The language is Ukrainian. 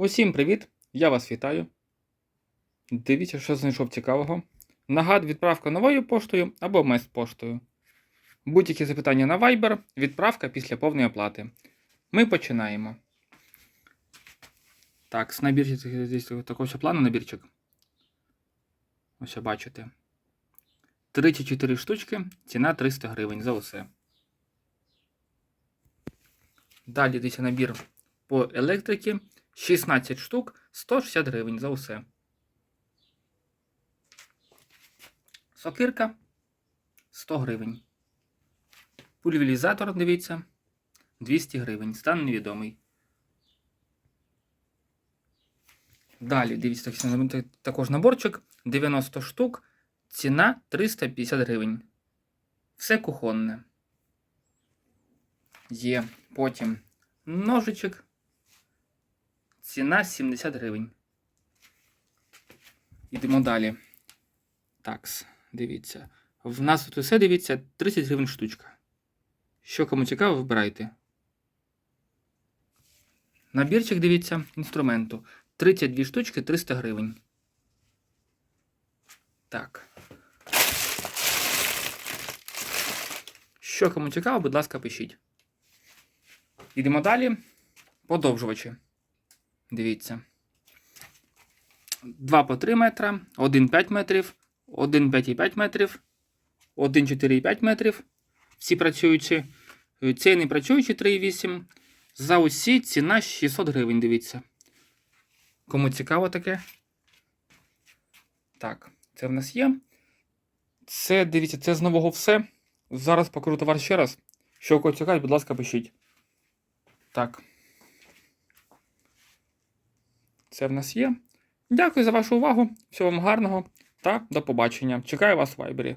Усім привіт! Я вас вітаю. Дивіться, що знайшов цікавого. Нагад, відправка новою поштою або мест-поштою. Будь-які запитання на Viber, відправка після повної оплати. Ми починаємо. Так, з набірчик такого плану набірчик. Ось бачите. 34 штучки, ціна 300 гривень за усе. Далі дивіться набір по електрики 16 штук 160 гривень за усе. Сокирка 100 гривень. Пульверізатор, дивіться, 200 гривень. Стан невідомий. Далі, дивіться, також наборчик 90 штук. Ціна 350 гривень. Все кухонне. Є потім ножичок. Ціна 70 гривень. Йдемо далі. Такс, дивіться. В нас тут усе дивіться 30 гривень штучка. Що кому цікаво, вибирайте. Набірчик, дивіться, інструменту. 32 штучки 300 гривень. Так. Що кому цікаво, будь ласка, пишіть. Йдемо далі. Подовжувачі. Дивіться. 2 по 3 метра, 1 5 метрів, 1 5,5 метрів, 1 4,5 метрів. Всі працюючі. Цей не працюючий 3,8. За усі ціна 600 гривень, дивіться. Кому цікаво таке? Так, це в нас є. Це, дивіться, це з нового все. Зараз покажу товар ще раз. Що кого цікавить, будь ласка, пишіть. Так. Це в нас є. Дякую за вашу увагу. Всього вам гарного та до побачення. Чекаю вас в вайбері.